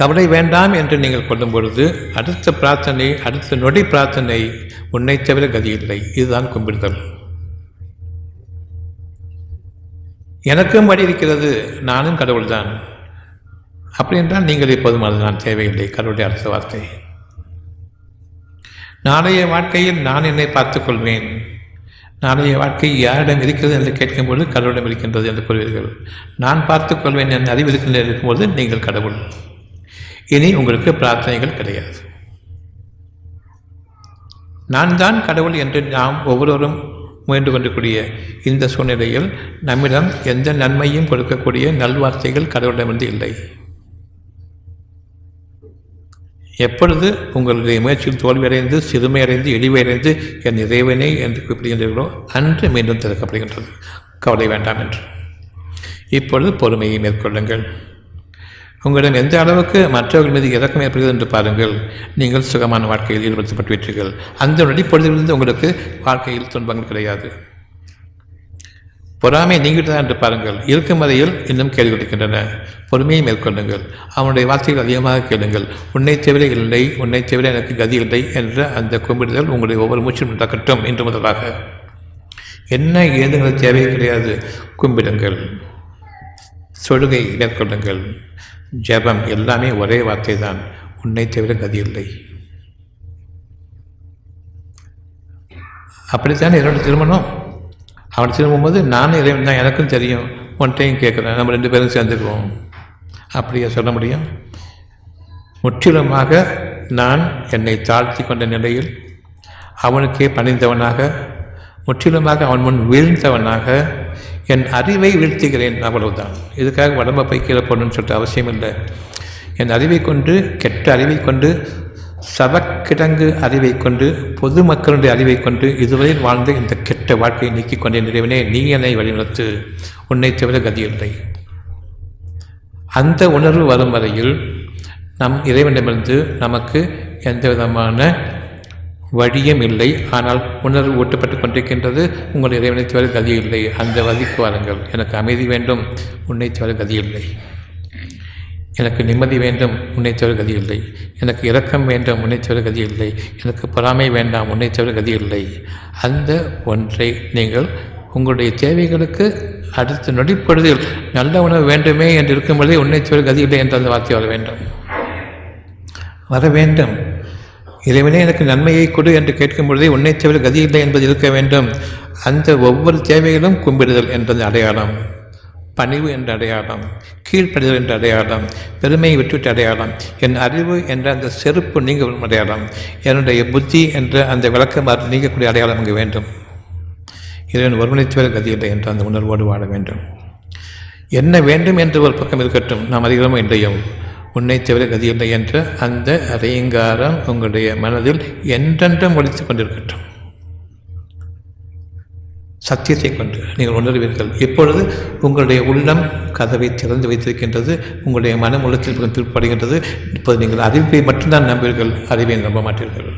கவலை வேண்டாம் என்று நீங்கள் கொள்ளும் பொழுது அடுத்த பிரார்த்தனை அடுத்த நொடி பிரார்த்தனை உன்னை தவிர கதியில்லை. இதுதான் கும்பிடுதல். எனக்கும் வழி இருக்கிறது நானும் கடவுள்தான். அப்படி என்றால் நீங்கள் எப்போதும் அதுதான் தேவையில்லை கடவுளுடைய அடுத்த வார்த்தை. நாளைய வாழ்க்கையில் நான் என்னை பார்த்துக்கொள்வேன் நாளைய வாழ்க்கை யாரிடம் இருக்கிறது என்று கேட்கும்போது கடவுளிடம் இருக்கின்றது என்று கூறுவீர்கள். நான் பார்த்துக் கொள்வேன் என் அறிவு இருக்கின்ற இருக்கும்போது நீங்கள் கடவுள். இனி உங்களுக்கு பிரார்த்தனைகள் கிடையாது. நான் தான் கடவுள் என்று நாம் ஒவ்வொருவரும் முயன்று கொண்டிருக்கூடிய இந்த சூழ்நிலையில் நம்மிடம் எந்த நன்மையும் கொடுக்கக்கூடிய நல்வார்த்தைகள் கடவுளிடமிருந்து இல்லை. எப்பொழுது உங்களுடைய முயற்சியில் தோல்வியடைந்து சிறுமையடைந்து இழிவடைந்து என் இறைவனே என்று குறிப்பிடுகின்றீர்களோ அன்று மீண்டும் திறக்கப்படுகின்றது. கவலை வேண்டாம் என்று. இப்பொழுது பொறுமையை மேற்கொள்ளுங்கள். உங்களிடம் எந்த அளவுக்கு மற்றவர்கள் மீது இறக்கம் ஏற்படுகிறது என்று பாருங்கள். நீங்கள் சுகமான வாழ்க்கையில் ஈடுபடுத்தப்பட்டு விட்டீர்கள் அந்த நடிப்பொழுதிலிருந்து உங்களுக்கு வாழ்க்கையில் துன்பங்கள் கிடையாது. பொறாமை நீங்கிட்டதா என்று பாருங்கள். இருக்கும் வரையில் இன்னும் கேள்வி கொடுக்கின்றன பொறுமையை மேற்கொள்ளுங்கள். அவனுடைய வார்த்தைகள் அதிகமாக கேளுங்கள். உன்னை தவிர இல்லை உன்னை தவிர எனக்கு கதி இல்லை என்ற அந்த கும்பிடுதல் உங்களுடைய ஒவ்வொரு மூச்சும் நடக்கட்டும் என்று முதலாக. என்ன ஏதுங்கிற தேவை கிடையாது. கும்பிடுங்கள். சொல்கை மேற்கொள்ளுங்கள். ஜெபம் எல்லாமே ஒரே வார்த்தை தான் உன்னை தவிர கதி இல்லை அப்படித்தான் என்னோட திருமணம் அவன் திரும்பும்போது நானும் இறைவன் தான் எனக்கும் தெரியும். ஒன்றையும் கேட்குறேன். நம்ம ரெண்டு பேரும் சேர்ந்துக்குவோம். அப்படியே சொல்ல முடியும்? முற்றிலுமாக நான் என்னை தாழ்த்தி கொண்ட நிலையில் அவனுக்கே பணிந்தவனாக முற்றிலுமாக அவன் முன் வீழ்ந்தவனாக என் அறிவை வீழ்த்துகிறேன் அவ்வளவுதான். இதுக்காக உடம்பை போய் கீழே போடணும்னு சொல்லிட்டு அவசியம் இல்லை. என் அறிவை கொண்டு கெட்ட அறிவை கொண்டு சவக்கிடங்கு அறிவை கொண்டு பொதுமக்களுடைய அறிவை கொண்டு இதுவரையில் வாழ்ந்த இந்த கெட்ட வாழ்க்கையை நீக்கிக் கொண்டே நிறைவனே நீ என்னை வழிநடத்து. உன்னை தவிர கதியில்லை அந்த உணர்வு வரும் வரையில் நம் இறைவனிடமிருந்து நமக்கு எந்த விதமான வழியும் இல்லை ஆனால் உணர்வு ஊட்டப்பட்டு கொண்டிருக்கின்றது. உங்கள் இறைவனை தவிர கதி இல்லை அந்த வதிக்கு வாருங்கள். எனக்கு அமைதி வேண்டும். உன்னை தவிர கதி இல்லை எனக்கு நிம்மதி வேண்டும். உன்னை தவிர கதி இல்லை எனக்கு இரக்கம் வேண்டும். உன்னை தவிர கதி இல்லை எனக்கு பொறாமை வேண்டாம். உன்னை தவிர கதி இல்லை அந்த ஒன்றை நீங்கள் உங்களுடைய தேவைகளுக்கு அடுத்த நொடிப்பொழுதில் நல்ல உணவு வேண்டுமே என்று இருக்கும்பொழுதே உன்னை தவிர கதி இல்லை என்ற அந்த வார்த்தை வர வேண்டும். வர வேண்டும். இறைவனே எனக்கு நன்மையை கொடு என்று கேட்கும் பொழுதே உன்னை தவிர கதி இல்லை என்பது இருக்க வேண்டும். அந்த ஒவ்வொரு தேவைகளும் கும்பிடுதல் என்றது அடையாளம். பணிவு என்ற அடையாளம். கீழ்ப்படிதல் என்ற அடையாளம். பெருமையை விட்டுவிட்டு அடையாளம். என் அறிவு என்ற அந்த செருப்பு நீங்க அடையாளம். என்னுடைய புத்தி என்ற அந்த விளக்கமாறு நீங்கக்கூடிய அடையாளம் அங்கு வேண்டும். இறைவன் ஒருவனை கதியில்லை என்ற அந்த உணர்வோடு வாழ வேண்டும். என்ன வேண்டும் என்று ஒரு பக்கம் இருக்கட்டும். நாம் அதிகமாக இன்றையும் உன்னை தவிர கதியில்லை இல்லை என்ற அந்த அரையங்காரம் உங்களுடைய மனதில் என்றென்றும் ஒழித்து கொண்டிருக்கட்டும். சத்தியத்தை கொண்டு நீங்கள் உணர்வீர்கள். இப்பொழுது உங்களுடைய உள்ளம் கதவை திறந்து வைத்திருக்கின்றது உங்களுடைய மனம் உள்ளத்தில் திருப்படுகின்றது இப்போது நீங்கள் அறிவிப்பை மட்டும்தான் நம்புவீர்கள் அறிவை நம்ப மாட்டீர்கள்.